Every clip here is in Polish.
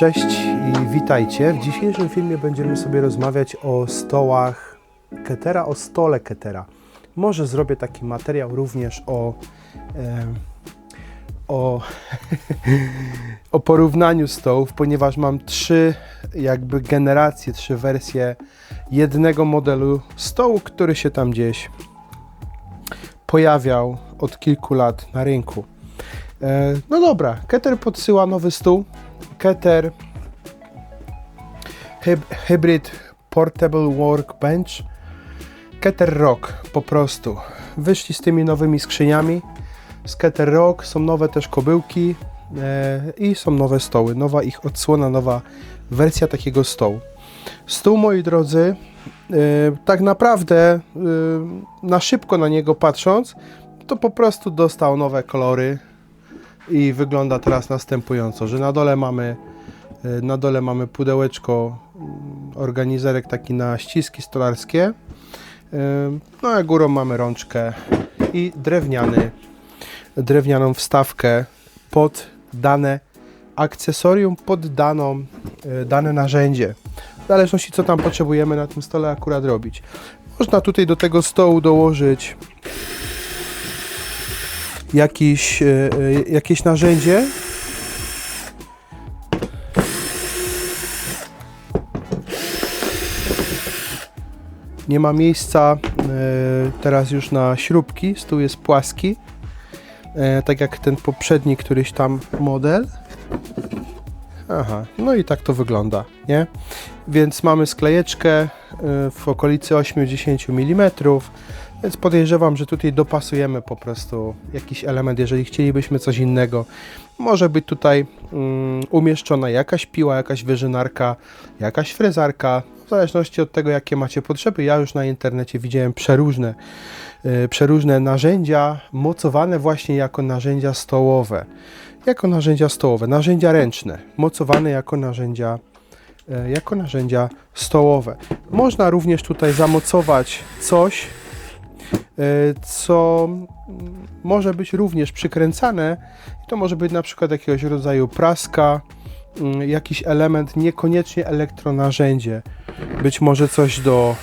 Cześć i witajcie. W dzisiejszym filmie będziemy sobie rozmawiać o stołach Ketera, o stole Ketera. Może zrobię taki materiał również o, e, o, o porównaniu stołów, ponieważ mam trzy jakby generacje, trzy wersje jednego modelu stołu, który się tam gdzieś pojawiał od kilku lat na rynku. E, No dobra, Keter podsyła nowy stół. Keter Hyb- Hybrid Portable Workbench. Keter Rock po prostu. Wyszli z tymi nowymi skrzyniami. Z Keter Rock są nowe też kobyłki e, i są nowe stoły. Nowa ich odsłona, nowa wersja takiego stołu. Stół, moi drodzy, e, tak naprawdę e, na szybko na niego patrząc, to po prostu dostał nowe kolory i wygląda teraz następująco, że na dole mamy y, na dole mamy pudełeczko mm, organizerek taki na ściski stolarskie. Y, no a górą mamy rączkę i drewniany drewnianą wstawkę pod dane akcesorium, pod daną, y, dane narzędzie. W zależności co tam potrzebujemy na tym stole akurat robić. Można tutaj do tego stołu dołożyć jakiś, e, e, jakieś narzędzie. Nie ma miejsca e, teraz już na śrubki, stół jest płaski, tak jak ten poprzedni któryś tam model. Aha, no i tak to wygląda, nie? Więc mamy sklejeczkę w okolicy 80 mm, więc podejrzewam, że tutaj dopasujemy po prostu jakiś element, jeżeli chcielibyśmy coś innego. Może być tutaj mm, umieszczona jakaś piła, jakaś wyżynarka, jakaś frezarka, w zależności od tego, jakie macie potrzeby. Ja już na internecie widziałem przeróżne, y, przeróżne narzędzia mocowane właśnie jako narzędzia stołowe. Jako narzędzia stołowe, narzędzia ręczne, mocowane jako narzędzia y, jako narzędzia stołowe. Można również tutaj zamocować coś, co mm, może być również przykręcane. To może być na przykład jakiegoś rodzaju praska, mm, jakiś element, niekoniecznie elektronarzędzie. Być może coś do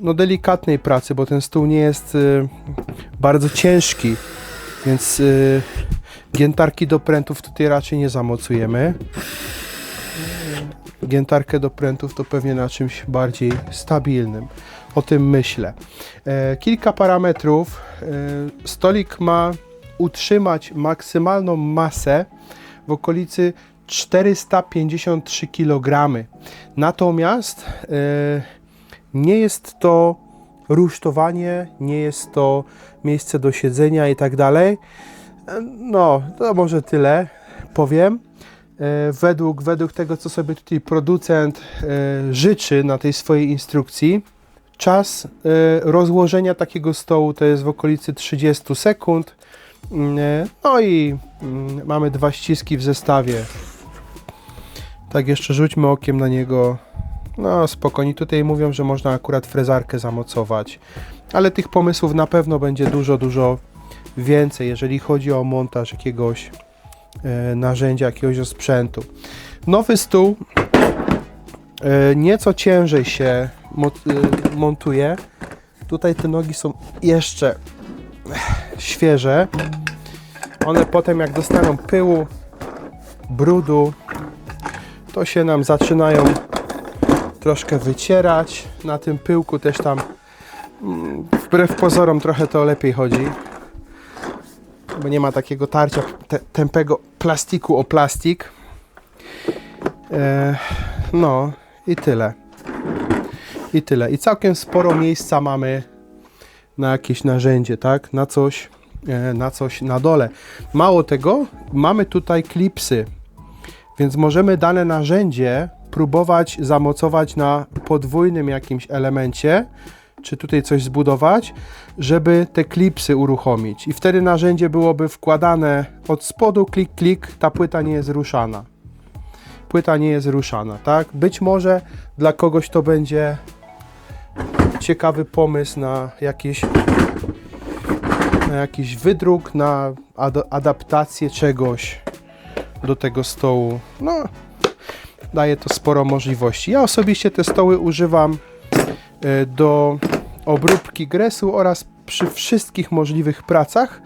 no, delikatnej pracy, bo ten stół nie jest y, bardzo ciężki, więc y, giętarki do prętów tutaj raczej nie zamocujemy. Giętarkę do prętów to pewnie na czymś bardziej stabilnym. O tym myślę. E, kilka parametrów. E, stolik ma utrzymać maksymalną masę w okolicy 453 kg. Natomiast e, nie jest to rusztowanie, nie jest to miejsce do siedzenia i tak dalej. No, to może tyle powiem. E, Według, według tego, co sobie tutaj producent e, życzy na tej swojej instrukcji, czas e, rozłożenia takiego stołu to jest w okolicy 30 sekund. Mm, No i mm, mamy dwa ściski w zestawie. Tak jeszcze rzućmy okiem na niego. No spokojnie, tutaj mówią, że można akurat frezarkę zamocować. Ale tych pomysłów na pewno będzie dużo, dużo więcej, jeżeli chodzi o montaż jakiegoś narzędzia, jakiegoś sprzętu. Nowy stół e, nieco ciężej się e, montuje. Tutaj te nogi są jeszcze świeże. One potem jak dostaną pyłu, brudu, to się nam zaczynają troszkę wycierać. Na tym pyłku też tam mm, wbrew pozorom trochę to lepiej chodzi. Bo nie ma takiego tarcia te, tępego plastiku o plastik. E, no i tyle. I tyle. I całkiem sporo miejsca mamy na jakieś narzędzie, tak? Na coś, e, na coś na dole. Mało tego, mamy tutaj klipsy, więc możemy dane narzędzie próbować zamocować na podwójnym jakimś elemencie, czy tutaj coś zbudować, żeby te klipsy uruchomić. I wtedy narzędzie byłoby wkładane od spodu, klik, klik, ta płyta nie jest ruszana. Płyta nie jest ruszana, tak? Być może dla kogoś to będzie ciekawy pomysł na jakieś na jakiś wydruk, na ad adaptację czegoś. do tego stołu. No, daje to sporo możliwości. Ja osobiście te stoły używam do obróbki gresu oraz przy wszystkich możliwych pracach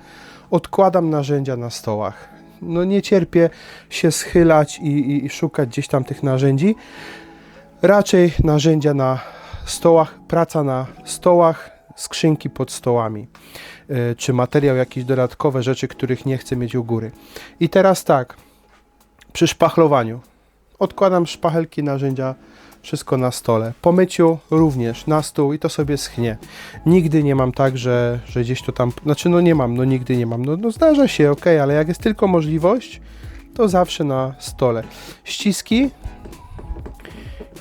odkładam narzędzia na stołach. No nie cierpię się schylać i, i, i szukać gdzieś tam tych narzędzi. Raczej narzędzia na stołach, praca na stołach, skrzynki pod stołami, e, czy materiał, jakieś dodatkowe rzeczy, których nie chcę mieć u góry. I teraz tak, przy szpachlowaniu odkładam szpachelki, narzędzia, wszystko na stole. Po myciu również na stół i to sobie schnie. Nigdy nie mam tak, że, że gdzieś to tam, znaczy no nie mam, no nigdy nie mam. No, no zdarza się, ok, ale jak jest tylko możliwość, to zawsze na stole. Ściski,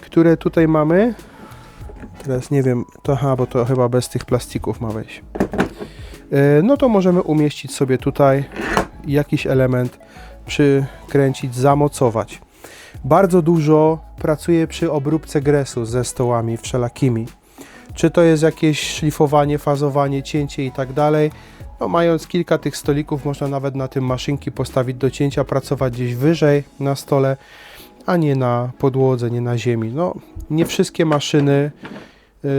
które tutaj mamy, teraz nie wiem, to aha, bo to chyba bez tych plastików ma wejść. E, No to możemy umieścić sobie tutaj jakiś element, przykręcić, zamocować. Bardzo dużo pracuję przy obróbce gresu ze stołami wszelakimi. Czy to jest jakieś szlifowanie, fazowanie, cięcie i tak dalej. No, mając kilka tych stolików, można nawet na tym maszynki postawić do cięcia, pracować gdzieś wyżej na stole, a nie na podłodze, nie na ziemi. No, nie wszystkie maszyny, yy,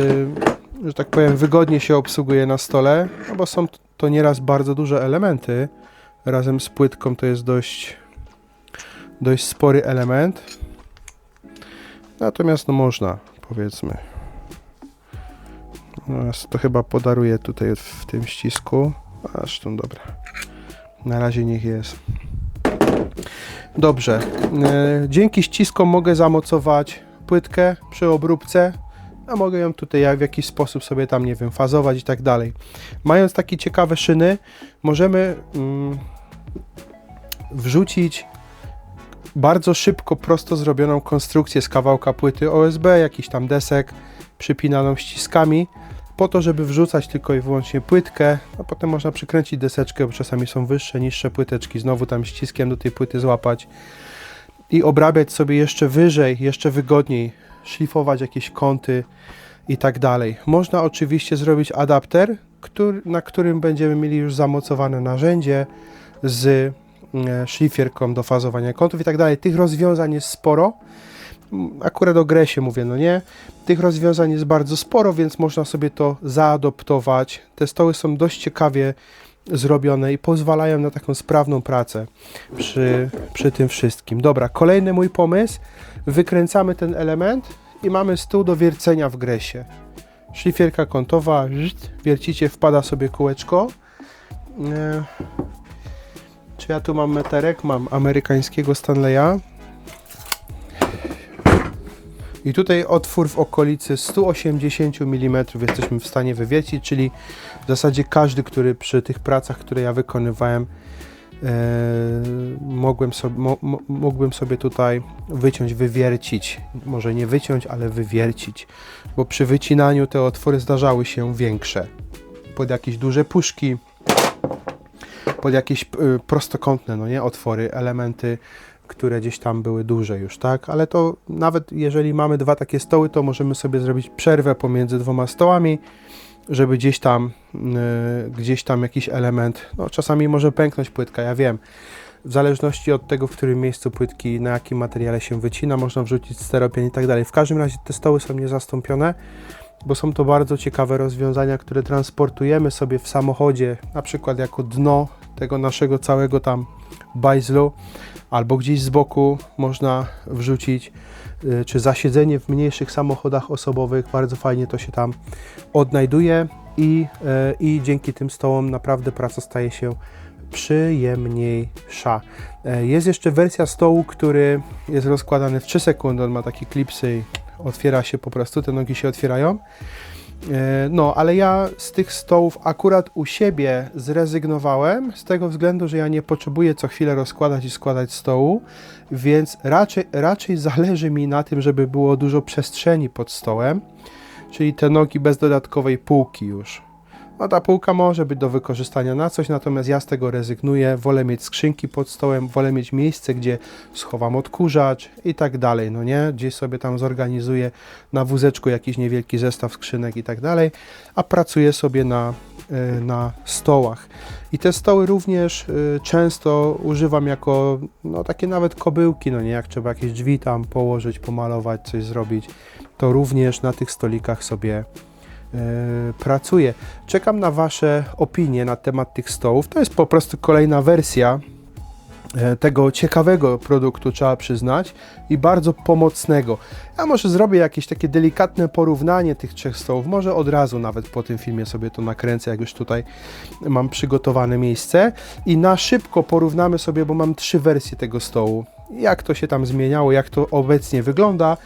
że tak powiem, wygodnie się obsługuje na stole, no bo są to nieraz bardzo duże elementy. Razem z płytką to jest dość, dość spory element. Natomiast no można, powiedzmy. No, to chyba podaruję tutaj w tym ścisku. Zresztą dobra. Na razie niech jest. Dobrze. E, dzięki ściskom mogę zamocować płytkę przy obróbce, a mogę ją tutaj w jakiś sposób sobie tam, nie wiem, fazować i tak dalej. Mając takie ciekawe szyny, możemy mm, wrzucić bardzo szybko, prosto zrobioną konstrukcję z kawałka płyty OSB, jakiś tam desek przypinaną ściskami, po to, żeby wrzucać tylko i wyłącznie płytkę, a potem można przykręcić deseczkę, bo czasami są wyższe, niższe płyteczki, znowu tam ściskiem do tej płyty złapać i obrabiać sobie jeszcze wyżej, jeszcze wygodniej, szlifować jakieś kąty i tak dalej. Można oczywiście zrobić adapter, który, na którym będziemy mieli już zamocowane narzędzie z szlifierką do fazowania kątów i tak dalej. Tych rozwiązań jest sporo. Akurat o gresie mówię, no nie. Tych rozwiązań jest bardzo sporo, więc można sobie to zaadoptować. Te stoły są dość ciekawie zrobione i pozwalają na taką sprawną pracę przy, przy tym wszystkim. Dobra, kolejny mój pomysł. Wykręcamy ten element i mamy stół do wiercenia w gresie. Szlifierka kątowa, wiercicie, wpada sobie kółeczko. Czy ja tu mam meterek? Mam amerykańskiego Stanleya. I tutaj otwór w okolicy 180 mm jesteśmy w stanie wywiercić, czyli w zasadzie każdy, który przy tych pracach, które ja wykonywałem, e, mogłem, mo, sobie tutaj wyciąć, wywiercić. Może nie wyciąć, ale wywiercić, bo przy wycinaniu te otwory zdarzały się większe. Pod jakieś duże puszki, pod jakieś y, prostokątne, no nie, otwory, elementy, które gdzieś tam były duże już, tak? Ale to nawet jeżeli mamy dwa takie stoły, to możemy sobie zrobić przerwę pomiędzy dwoma stołami, żeby gdzieś tam, y, gdzieś tam jakiś element, no czasami może pęknąć płytka, ja wiem. W zależności od tego, w którym miejscu płytki, na jakim materiale się wycina, można wrzucić steropian i tak dalej. W każdym razie te stoły są niezastąpione, bo są to bardzo ciekawe rozwiązania, które transportujemy sobie w samochodzie, na przykład jako dno tego naszego całego tam bajzlu, albo gdzieś z boku można wrzucić, y, czy zasiedzenie w mniejszych samochodach osobowych, bardzo fajnie to się tam odnajduje i, y, i dzięki tym stołom naprawdę praca staje się przyjemniejsza. E, Jest jeszcze wersja stołu, który jest rozkładany w 3 sekundy, on ma takie klipsy i otwiera się po prostu, te nogi się otwierają. E, No, ale ja z tych stołów akurat u siebie zrezygnowałem z tego względu, że ja nie potrzebuję co chwilę rozkładać i składać stołu, więc raczej, raczej zależy mi na tym, żeby było dużo przestrzeni pod stołem, czyli te nogi bez dodatkowej półki już. No ta półka może być do wykorzystania na coś, natomiast ja z tego rezygnuję. Wolę mieć skrzynki pod stołem, wolę mieć miejsce, gdzie schowam odkurzacz i tak dalej, no nie? Gdzieś sobie tam zorganizuję na wózeczku jakiś niewielki zestaw skrzynek i tak dalej, a pracuję sobie na, y, na stołach. I te stoły również y, często używam jako no, takie nawet kobyłki, no nie? Jak trzeba jakieś drzwi tam położyć, pomalować, coś zrobić, to również na tych stolikach sobie e, pracuję. Czekam na Wasze opinie na temat tych stołów. To jest po prostu kolejna wersja e, tego ciekawego produktu, trzeba przyznać, i bardzo pomocnego. Ja może zrobię jakieś takie delikatne porównanie tych trzech stołów, może od razu nawet po tym filmie sobie to nakręcę, jak już tutaj mam przygotowane miejsce i na szybko porównamy sobie, bo mam trzy wersje tego stołu, jak to się tam zmieniało, jak to obecnie wygląda.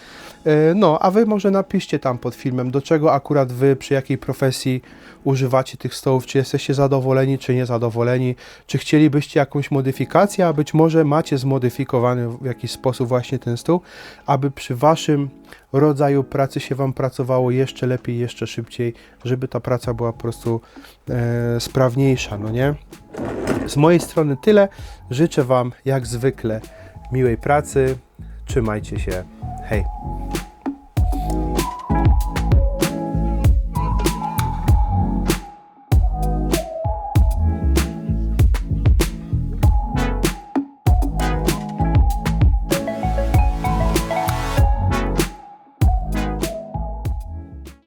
E, No, a wy może napiszcie tam pod filmem, do czego akurat wy, przy jakiej profesji używacie tych stołów, czy jesteście zadowoleni, czy niezadowoleni, czy chcielibyście jakąś modyfikację, a być może macie zmodyfikowany w jakiś sposób właśnie ten stół, aby przy waszym rodzaju pracy się wam pracowało jeszcze lepiej, jeszcze szybciej, żeby ta praca była po prostu e, sprawniejsza, no nie? Z mojej strony tyle. Życzę wam jak zwykle miłej pracy. Trzymajcie się. Hej.